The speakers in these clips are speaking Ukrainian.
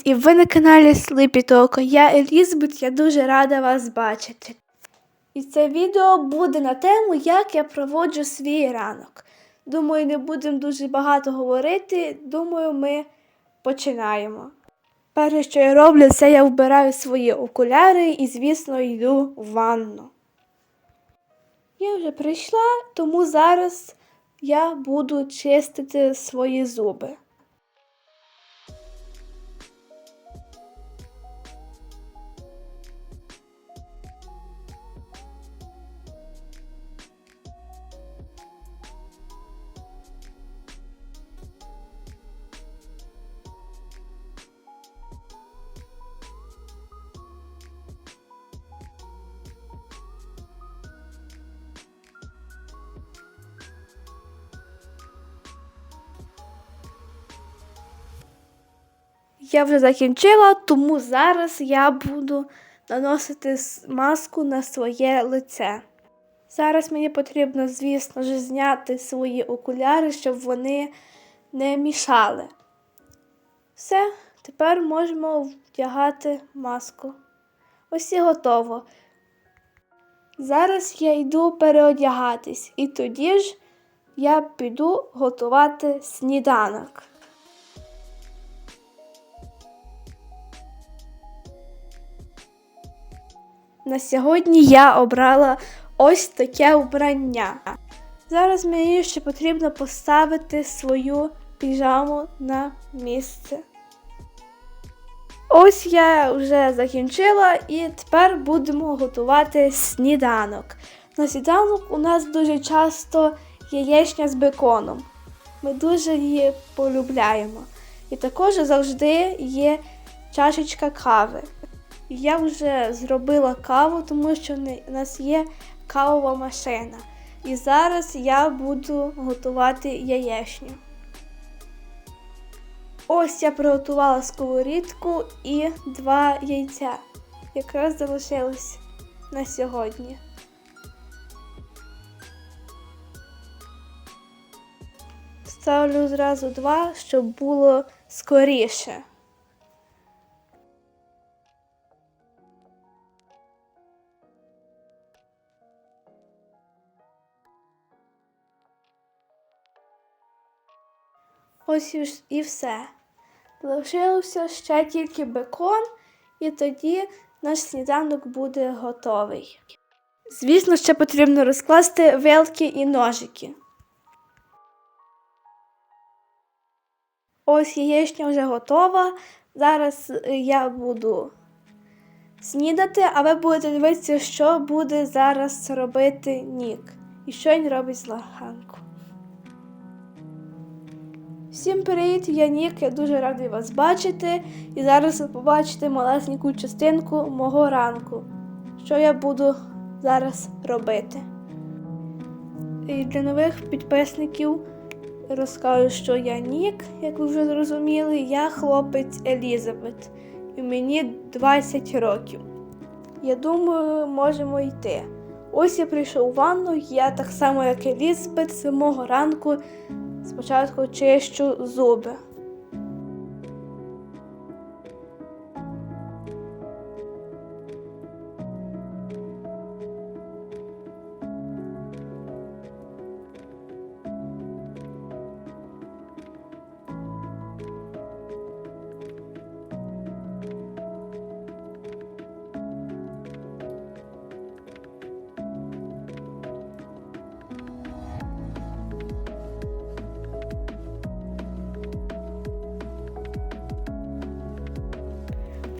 Привіт! І ви на каналі Talk. Я Елізабет, я дуже рада вас бачити. І це відео буде на тему, як я проводжу свій ранок. Думаю, не будемо дуже багато говорити. Думаю, ми починаємо. Перше, що я роблю, це я вбираю свої окуляри і, звісно, йду в ванну. Я вже прийшла, тому зараз я буду чистити свої зуби. Я вже закінчила, тому зараз я буду наносити маску на своє лице. Зараз мені потрібно, звісно ж, зняти свої окуляри, щоб вони не мішали. Все, тепер можемо вдягати маску. Ось і готово. Зараз я йду переодягатись, і тоді ж я піду готувати сніданок. На сьогодні я обрала ось таке вбрання. Зараз мені ще потрібно поставити свою піжаму на місце. Ось я вже закінчила і тепер будемо готувати сніданок. На сніданок у нас дуже часто яєчня з беконом. Ми дуже її полюбляємо. І також завжди є чашечка кави. Я вже зробила каву, тому що у нас є кавова машина. І зараз я буду готувати яєчню. Ось я приготувала сковорідку і два яйця. Якраз залишилось на сьогодні. Ставлю зразу два, щоб було скоріше. Ось і все. Лишилося ще тільки бекон, і тоді наш сніданок буде готовий. Звісно, ще потрібно розкласти вилки і ножики. Ось яєчня вже готова. Зараз е, я буду снідати, а ви будете дивитися, що буде зараз робити Нік. І що він робить з лаганку. Всім привіт, я Нік, я дуже радий вас бачити. І зараз ви побачите малесеньку частинку мого ранку, що я буду зараз робити. І для нових підписників розкажу, що я Нік, як ви вже зрозуміли, я хлопець Елізабет, і мені 20 років. Я думаю, можемо йти. Ось я прийшов у ванну, я так само, як Елізабет, з самого ранку Спочатку чищу зуби.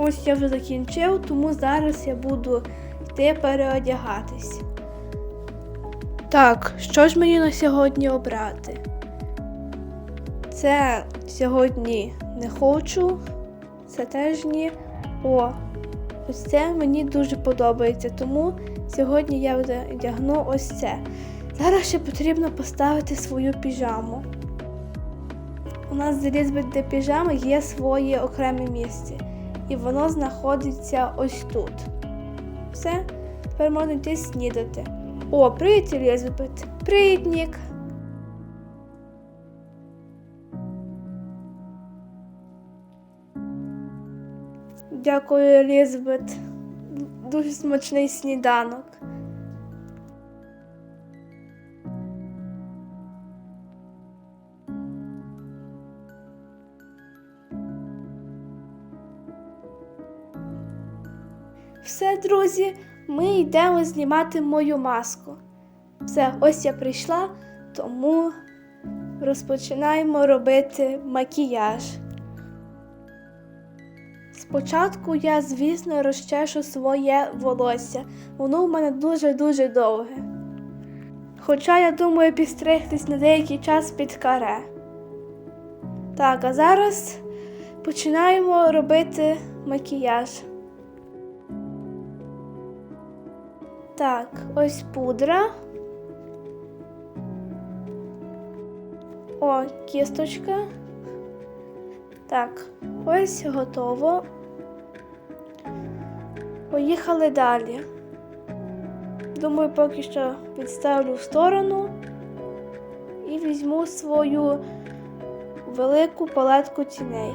Ось я вже закінчив, тому зараз я буду йти переодягатись. Так, що ж мені на сьогодні обрати? Це сьогодні не хочу, це теж ні. О, ось це мені дуже подобається, тому сьогодні я вдягну ось це. Зараз ще потрібно поставити свою піжаму. У нас з Елізабет для піжами є своє окреме місце і воно знаходиться ось тут. Все, тепер можна йти снідати. О, привіт, Елізабет! Привіт, Нік! Дякую, Елізабет. Дуже смачний сніданок. Друзі, ми йдемо знімати мою маску. Все, ось я прийшла, тому розпочинаємо робити макіяж. Спочатку я, звісно, розчешу своє волосся. Воно в мене дуже-дуже довге. Хоча я думаю підстригтись на деякий час під каре. Так, а зараз починаємо робити макіяж. Так, ось пудра. О, кісточка. Так, ось готово. Поїхали далі. Думаю, поки що відставлю в сторону і візьму свою велику палетку тіней.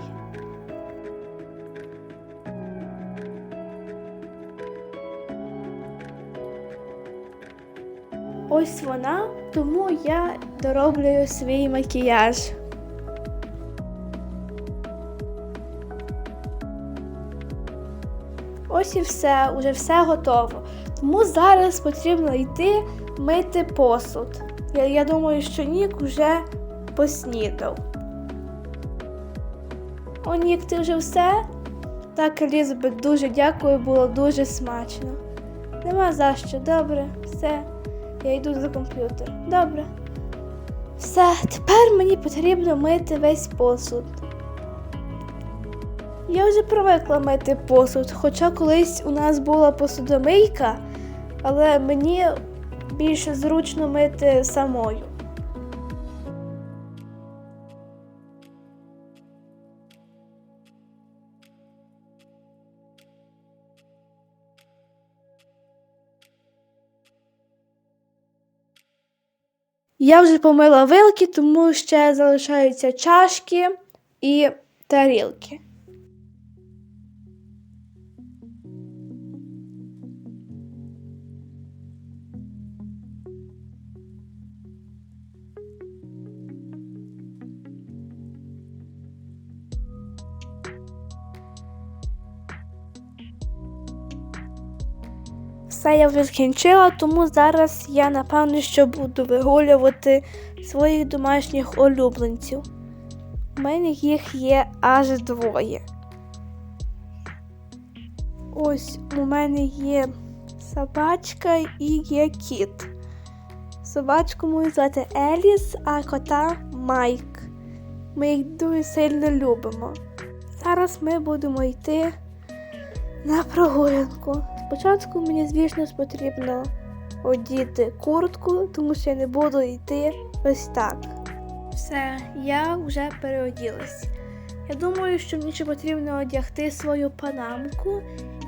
Ось вона, тому я дороблюю свій макіяж. Ось і все, уже все готово. Тому зараз потрібно йти мити посуд. Я, я думаю, що Нік вже поснідав. О, Нік, ти вже все? Так, Елізабет, дуже дякую, було дуже смачно. Нема за що, добре, все. Я йду за комп'ютер. Добре. Все, тепер мені потрібно мити весь посуд. Я вже привикла мити посуд, хоча колись у нас була посудомийка, але мені більше зручно мити самою. Я вже помила вилки, тому ще залишаються чашки і тарілки. Все я вже скінчила, тому зараз я напевно що буду вигулювати своїх домашніх улюбленців. У мене їх є аж двоє. Ось у мене є собачка і є кіт. Собачку мою звати Еліс, а кота Майк. Ми їх дуже сильно любимо. Зараз ми будемо йти на прогулянку. Спочатку мені, звісно, потрібно одіти куртку, тому що я не буду йти ось так. Все, я вже переоділась. Я думаю, що мені ще потрібно одягти свою панамку,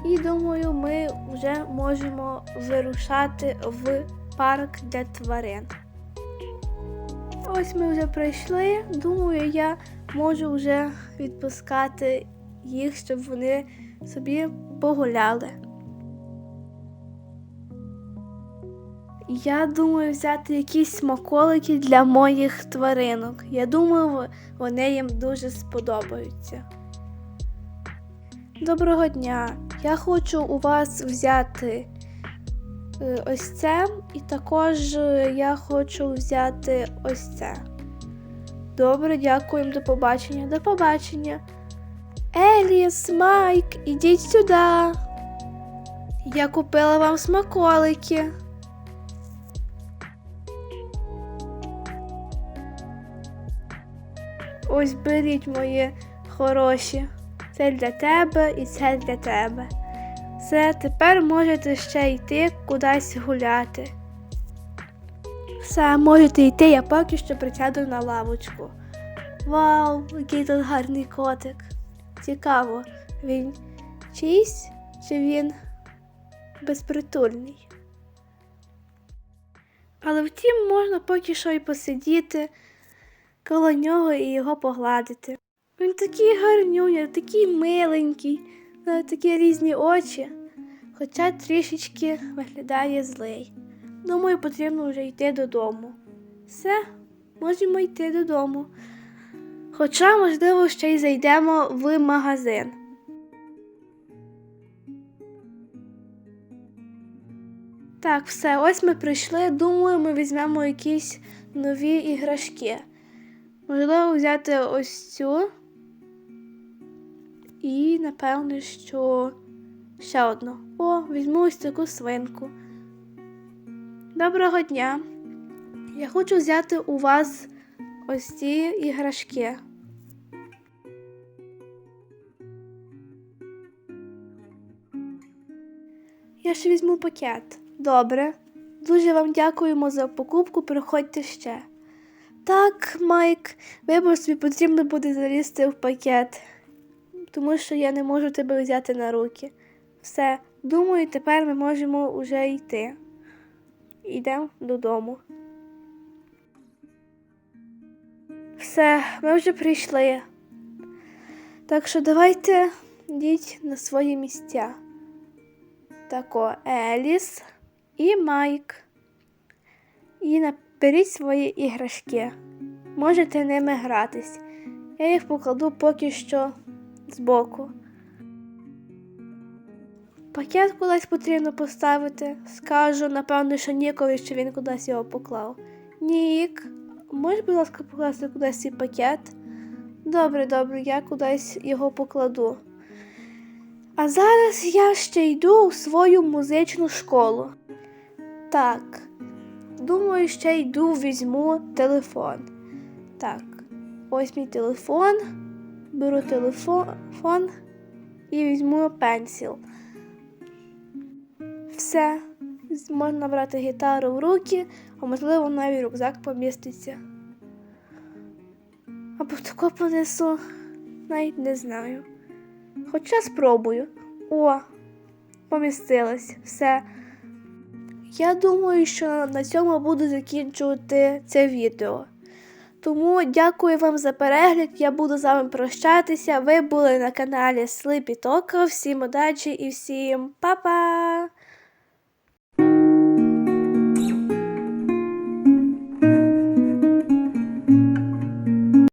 і думаю, ми вже можемо вирушати в парк для тварин. Ось ми вже прийшли. Думаю, я можу вже відпускати їх, щоб вони собі погуляли. Я думаю взяти якісь смаколики для моїх тваринок. Я думаю, вони їм дуже сподобаються. Доброго дня! Я хочу у вас взяти е, ось це, і також е, я хочу взяти ось це. Добре, дякуємо, до побачення. До побачення. Еліс, Майк, ідіть сюди. Я купила вам смаколики. Ось беріть мої хороші. Це для тебе і це для тебе. Все, тепер можете ще йти кудись гуляти. Все, можете йти, я поки що присяду на лавочку. Вау, який тут гарний котик. Цікаво, він чийсь чи він безпритульний. Але втім, можна поки що й посидіти коло нього і його погладити. Він такий гарнюня, такий миленький. е, такі різні очі, хоча трішечки виглядає злий. Думаю, потрібно вже йти додому. Все, можемо йти додому. Хоча, можливо, ще й зайдемо в магазин. Так, все, ось ми прийшли. Думаю, ми візьмемо якісь нові іграшки. Можливо, взяти ось цю. І, напевно, що ще одну. О, візьму ось таку свинку. Доброго дня. Я хочу взяти у вас ось ці іграшки. Я ще візьму пакет. Добре. Дуже вам дякуємо за покупку. Приходьте ще. Так, Майк, вибор собі потрібно буде залізти в пакет, тому що я не можу тебе взяти на руки. Все, думаю, тепер ми можемо вже йти. Йдемо додому. Все, ми вже прийшли. Так що давайте йдіть на свої місця. Тако Еліс і Майк. І наберіть свої іграшки. Можете ними гратись. Я їх покладу поки що збоку. Пакет кудись потрібно поставити. Скажу, напевно, що Нікові, що він кудись його поклав. Нік, можеш, будь ласка, покласти кудись цей пакет? Добре, добре, я кудись його покладу. А зараз я ще йду у свою музичну школу. Так, думаю, ще йду візьму телефон. Так, ось мій телефон. Беру телефон і візьму пенсіл. Все, можна брати гітару в руки, а можливо навіть рюкзак поміститься. Або тако понесу, навіть не знаю. Хоча спробую. О, помістилось. Все. Я думаю, що на цьому буду закінчувати це відео. Тому дякую вам за перегляд. Я буду з вами прощатися. Ви були на каналі Sleepy Тока. Всім удачі і всім па-па!